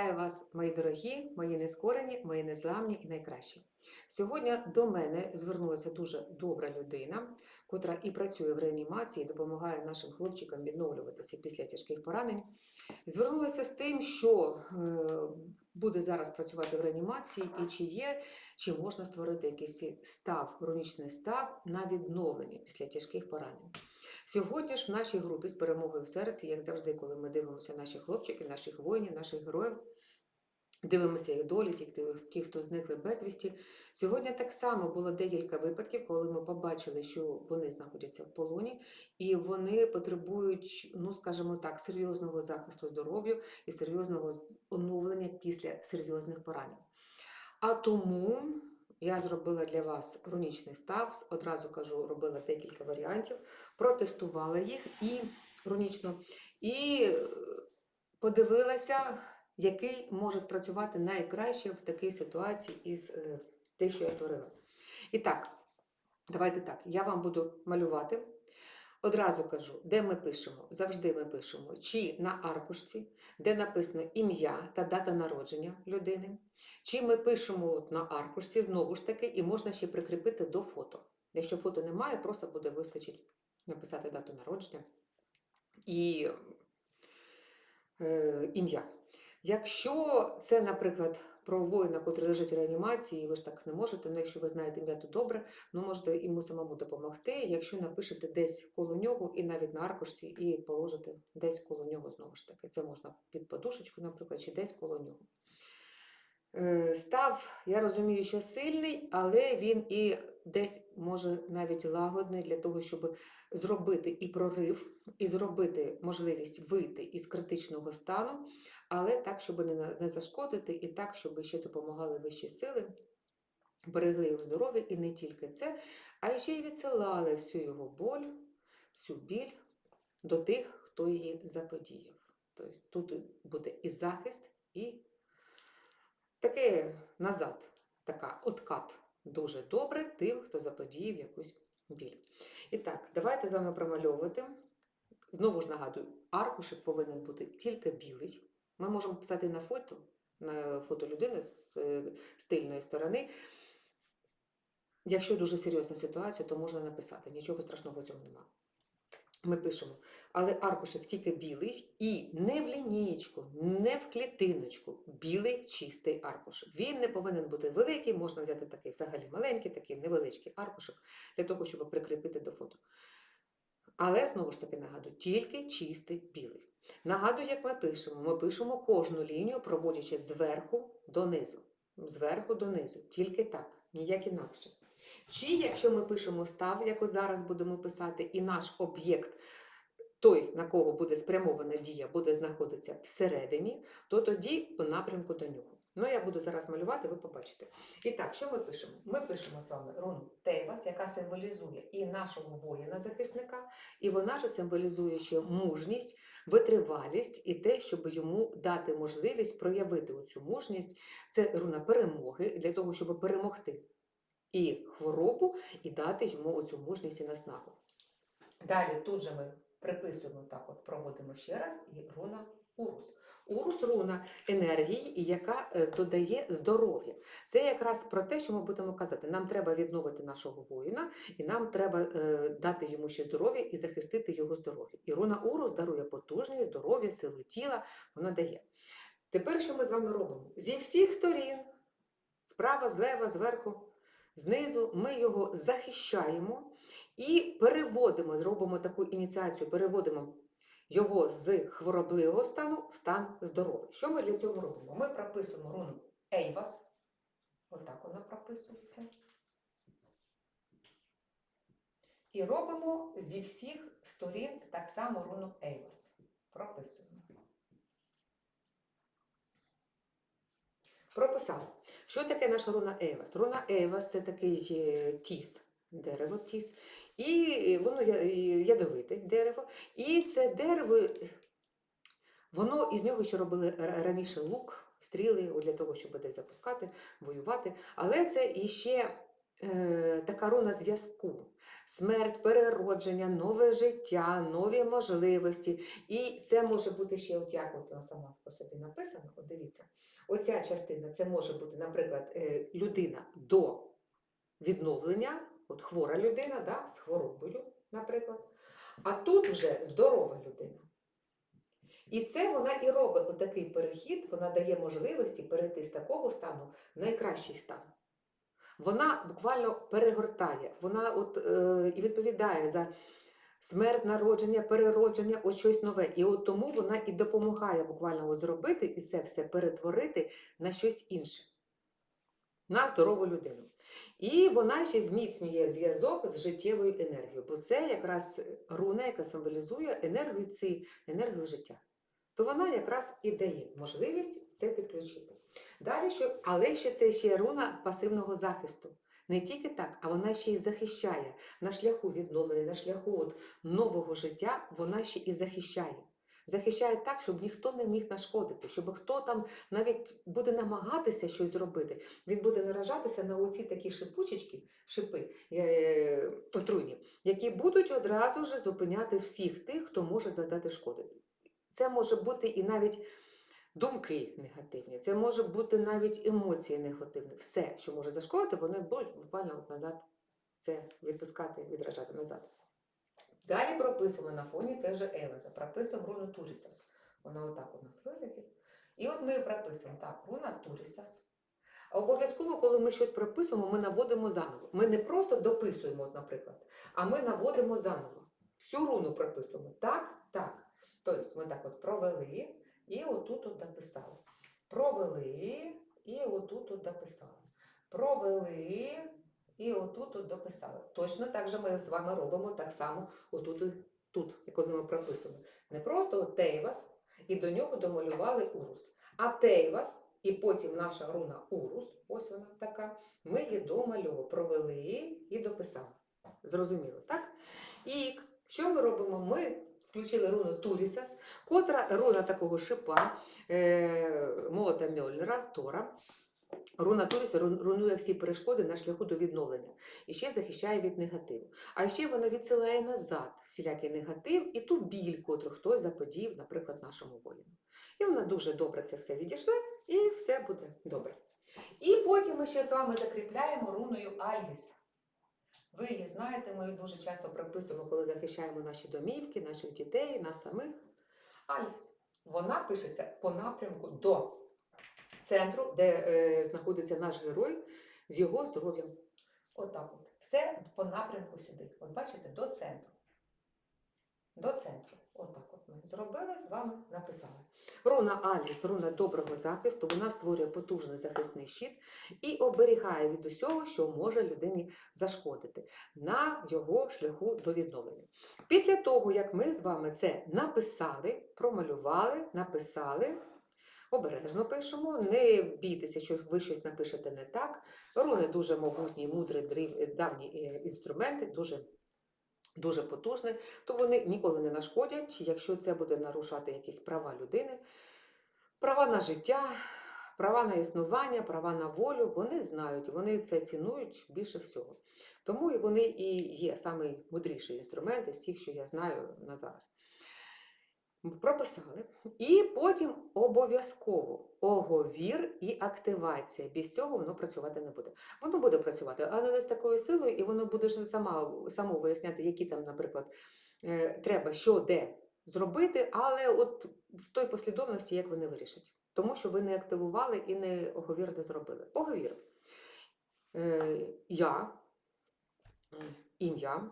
Вітаю вас, мої дорогі, мої нескорені, мої незламні і найкращі. Сьогодні до мене звернулася дуже добра людина, котра і працює в реанімації, допомагає нашим хлопчикам відновлюватися після тяжких поранень. Звернулася з тим, що е, буде зараз працювати в реанімації, і чи є, чи можна створити якийсь став, хронічний став на відновлення після тяжких поранень. Сьогодні ж в нашій групі з перемогою в серці, як завжди, коли ми дивимося наших хлопчиків, наших воїнів, наших героїв, дивимося їх долі, ті, ті, хто зникли безвісті. Сьогодні так само було декілька випадків, коли ми побачили, що вони знаходяться в полоні, і вони потребують, ну скажімо так, серйозного захисту здоров'я і серйозного оновлення після серйозних поранень. А тому я зробила для вас рунічний став. Одразу кажу, робила декілька варіантів, протестувала їх і рунічно, і е, подивилася, який може спрацювати найкраще в такій ситуації із те, що я створила. І так, давайте так, я вам буду малювати. Одразу кажу, де ми пишемо. Завжди ми пишемо чи на аркушці, де написано ім'я та дата народження людини, чи ми пишемо на аркушці, знову ж таки, і можна ще прикріпити до фото. Якщо фото немає, просто буде вистачить написати дату народження і е, ім'я. Якщо це, наприклад, про воїна, котрий лежить в реанімації, ви ж так не можете, ну якщо ви знаєте ім'я, то добре, ну можете йому самому допомогти, якщо напишете десь коло нього і навіть на аркушці, і положите десь коло нього знову ж таки. Це можна під подушечку, наприклад, чи десь коло нього. Е, Став, я розумію, що сильний, але він і десь може навіть лагодний для того, щоб зробити і прорив, і зробити можливість вийти із критичного стану, але так, щоб не, не зашкодити, і так, щоб ще допомагали вищі сили, берегли його здоров'я, і не тільки це, а ще й відсилали всю його боль, всю біль до тих, хто її заподіяв. Тобто тут буде і захист, і таке назад, така откат дуже добре тим, хто заподіяв якусь біль. І так, давайте з вами промальовувати. Знову ж нагадую, аркушик повинен бути тільки білий. Ми можемо писати на фото, на фото людини з стильної сторони. Якщо дуже серйозна ситуація, то можна написати. Нічого страшного в цьому немає. Ми пишемо, але аркушик тільки білий і не в лінієчку, не в клітиночку. Білий чистий аркушик. Він не повинен бути великий, можна взяти такий взагалі маленький, такий невеличкий аркушик для того, щоб прикріпити до фото. Але знову ж таки нагадую, тільки чистий білий. Нагадую, як ми пишемо. Ми пишемо кожну лінію, проводячи зверху донизу. Зверху донизу. Тільки так, ніяк інакше. Чи якщо ми пишемо став, як от зараз будемо писати, і наш об'єкт, той, на кого буде спрямована дія, буде знаходитися всередині, то тоді по напрямку до нього. Ну, я буду зараз малювати, ви побачите. І так, що ми пишемо? Ми пишемо з вами руну Тейвас, яка символізує і нашого воїна-захисника, і вона ж символізує ще мужність, витривалість і те, щоб йому дати можливість проявити цю мужність. Це руна перемоги для того, щоб перемогти і хворобу, і дати йому оцю мужність і наснагу. Далі тут же ми приписуємо так, от проводимо ще раз, і руна Урус. Урус руна енергії, яка е, додає здоров'я. Це якраз про те, що ми будемо казати. Нам треба відновити нашого воїна, і нам треба е, дати йому ще здоров'я і захистити його здоров'я. І руна Урус дарує потужність, здоров'я, сили тіла, вона дає. Тепер що ми з вами робимо? Зі всіх сторін, справа, злева, зверху, знизу, ми його захищаємо і переводимо, зробимо таку ініціацію, переводимо його з хворобливого стану в стан здоровий. Що ми для цього робимо? Ми прописуємо руну Ейвас. Отак вона прописується. І робимо зі всіх сторін так само руну Ейвас. Прописуємо. Прописали. Що таке наша руна Ейвас? Руна Ейвас це такий е, тіс, дерево тіс, і воно ядовите дерево. І це дерево, воно із нього ще робили раніше лук, стріли для того, щоб десь запускати, воювати. Але це іще е, така руна зв'язку. Смерть, переродження, нове життя, нові можливості. І це може бути ще, от як от вона сама по собі написана, от дивіться. Оця частина це може бути, наприклад, е, людина до відновлення, от хвора людина да, з хворобою, наприклад. А тут вже здорова людина. І це вона і робить отакий перехід, вона дає можливості перейти з такого стану в найкращий стан. Вона буквально перегортає, вона от, е, і відповідає за смерть, народження, переродження, ось щось нове. І от тому вона і допомагає буквально зробити і це все перетворити на щось інше, на здорову людину. І вона ще зміцнює зв'язок з життєвою енергією, бо це якраз руна, яка символізує енергію ці, енергію життя. То вона якраз і дає можливість це підключити. Далі, що, але ще це ще руна пасивного захисту. Не тільки так, а вона ще й захищає на шляху відновлення, на шляху от нового життя, вона ще і захищає. Захищає так, щоб ніхто не міг нашкодити, щоб хто там навіть буде намагатися щось зробити, він буде наражатися на оці такі шипучечки, шипи е, отруйні, які будуть одразу ж зупиняти всіх тих, хто може завдати шкоди. Це може бути і навіть думки негативні, це може бути навіть емоції негативні. Все, що може зашкодити, вони будуть буквально назад це відпускати, відражати назад. Далі прописуємо на фоні, це вже Елеза, прописуємо руну Турісас. Вона отак у нас виглядає. І от ми прописуємо так, руна Турісас. Обов'язково, коли ми щось прописуємо, ми наводимо заново. Ми не просто дописуємо, от, наприклад, а ми наводимо заново. Всю руну прописуємо. Так, так. Тобто ми так от провели і отут от дописали. Провели і отут от дописали. Провели і отут от дописали. Точно так же ми з вами робимо так само отут і тут, коли ми прописуємо. Не просто Тейвас, і до нього домалювали урус. А Тейвас, і потім наша руна урус, ось вона така, ми її домальовували, провели і дописали. Зрозуміло, так? І що ми робимо? Ми включили руну Турісас, котра руна такого шипа, е, молота Мьольнера, Тора. Руна Туріса руйнує всі перешкоди на шляху до відновлення і ще захищає від негативу. А ще вона відсилає назад всілякий негатив і ту біль, котру хтось заподів, наприклад, нашому воїну. І вона дуже добре це все відійшла, і все буде добре. І потім ми ще з вами закріпляємо руною Альгіс. Ви її знаєте, ми її дуже часто приписуємо, коли захищаємо наші домівки, наших дітей, нас самих. Аліс. Вона пишеться по напрямку до центру, де е, знаходиться наш герой з його здоров'ям. Отак от. Все по напрямку сюди. От бачите, до центру. До центру. Отак от ми зробили, з вами написали. Руна Аліс, руна доброго захисту, вона створює потужний захисний щит і оберігає від усього, що може людині зашкодити на його шляху до відновлення. Після того, як ми з вами це написали, промалювали, написали, обережно пишемо, не бійтеся, що ви щось напишете не так. Руни дуже могутні, мудрі, давні е, інструменти, дуже, дуже потужне, то вони ніколи не нашкодять, якщо це буде нарушати якісь права людини, права на життя. Права на існування, права на волю, вони знають, вони це цінують більше всього. Тому вони і є наймудріші інструменти всіх, що я знаю на зараз. Прописали. І потім обов'язково оговір і активація. Без цього воно працювати не буде. Воно буде працювати, але не з такою силою, і воно буде сама, само виясняти, які там, наприклад, е, треба що де зробити, але от в той послідовності, як вони вирішать. Тому що ви не активували і не оговір не зробили. Оговір. Е, я, ім'я.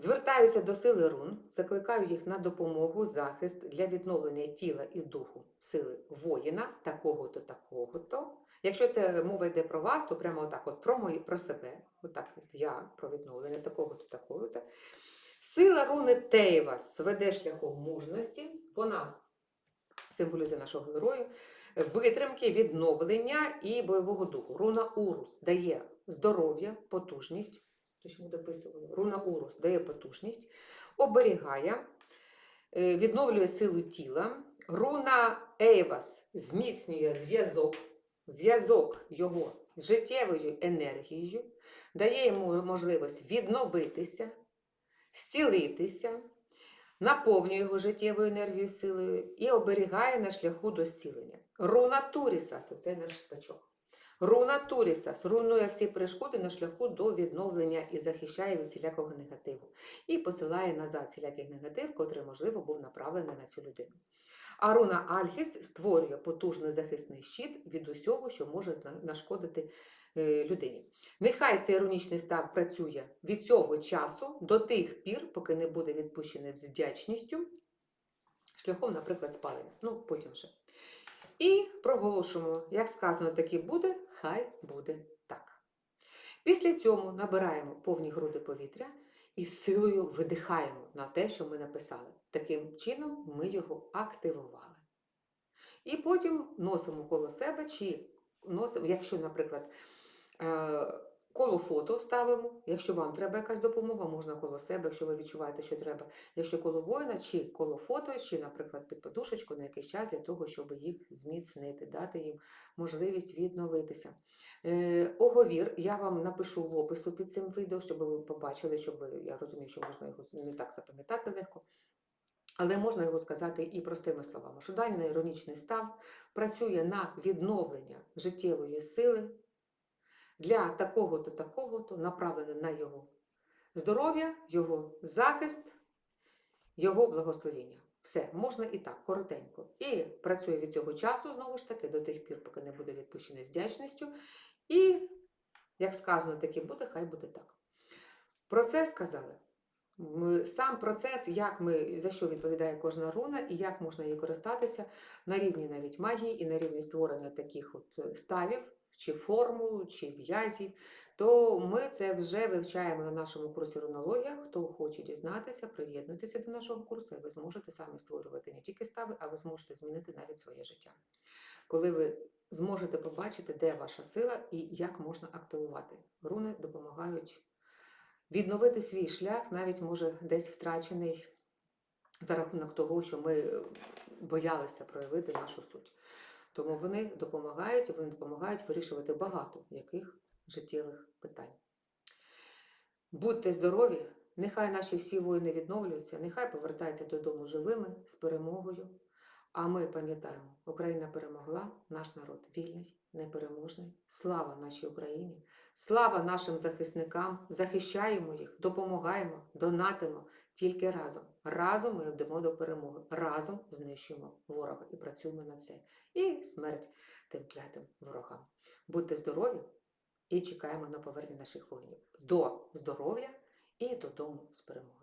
Звертаюся до сили рун, закликаю їх на допомогу, захист для відновлення тіла і духу сили воїна, такого-то, такого-то. Якщо це мова йде про вас, то прямо отак, от про мої, про себе, отак от я про відновлення такого-то, такого-то. Сила руни Тейвас веде шляхом мужності, вона символізує нашого герою, витримки, відновлення і бойового духу. Руна Урус дає здоров'я, потужність. Що ми дописували. Руна Урус дає потужність, оберігає, е, відновлює силу тіла. Руна Ейвас зміцнює зв'язок, зв'язок його з життєвою енергією, дає йому можливість відновитися, зцілитися, наповнює його життєвою енергією силою і оберігає на шляху до зцілення. Руна Турісас, оце наш бачок. Руна Турісас руйнує всі перешкоди на шляху до відновлення і захищає від всілякого негативу. І посилає назад всілякий негатив, котрий, можливо, був направлений на цю людину. А руна Альхіс створює потужний захисний щит від усього, що може нашкодити е, людині. Нехай цей рунічний став працює від цього часу до тих пір, поки не буде відпущений з вдячністю, шляхом, наприклад, спалення. Ну, потім вже. І проголошуємо, як сказано, так буде, хай буде так. Після цього набираємо повні груди повітря і силою видихаємо на те, що ми написали. Таким чином ми його активували. І потім носимо коло себе, чи носимо, якщо, наприклад, е, коло фото ставимо, якщо вам треба якась допомога, можна коло себе, якщо ви відчуваєте, що треба. Якщо коло воїна, чи коло фото, чи, наприклад, під подушечку на якийсь час для того, щоб їх зміцнити, дати їм можливість відновитися. Е, оговір я вам напишу в опису під цим відео, щоб ви побачили, щоб ви- я розумію, що можна його не так запам'ятати легко. Але можна його сказати і простими словами, що дальний іронічний став працює на відновлення життєвої сили для такого-то, такого-то, направлене на його здоров'я, його захист, його благословіння. Все, можна і так, коротенько. І працює від цього часу, знову ж таки, до тих пір, поки не буде відпущений з вдячністю. І, як сказано, таки буде, хай буде так. Про це сказали. Сам процес, як ми, за що відповідає кожна руна і як можна її користатися на рівні навіть магії і на рівні створення таких от е, ставів, чи формул, чи в'язів, то ми це вже вивчаємо на нашому курсі рунологія. Хто хоче дізнатися, приєднуйтеся до нашого курсу, і ви зможете самі створювати не тільки стави, а ви зможете змінити навіть своє життя. Коли ви зможете побачити, де ваша сила і як можна активувати. Руни допомагають відновити свій шлях, навіть може десь втрачений за рахунок того, що ми боялися проявити нашу суть. Тому вони допомагають, і вони допомагають вирішувати багато яких життєвих питань. Будьте здорові! Нехай наші всі воїни відновлюються, нехай повертаються додому живими з перемогою. А ми пам'ятаємо, Україна перемогла, наш народ вільний, непереможний. Слава нашій Україні! Слава нашим захисникам! Захищаємо їх, допомагаємо, донатимо тільки разом. Разом ми йдемо до перемоги. Разом знищуємо ворога і працюємо на це. І смерть тим клятим ворогам. Будьте здорові і чекаємо на повернення наших воїнів до здоров'я і додому з перемогою.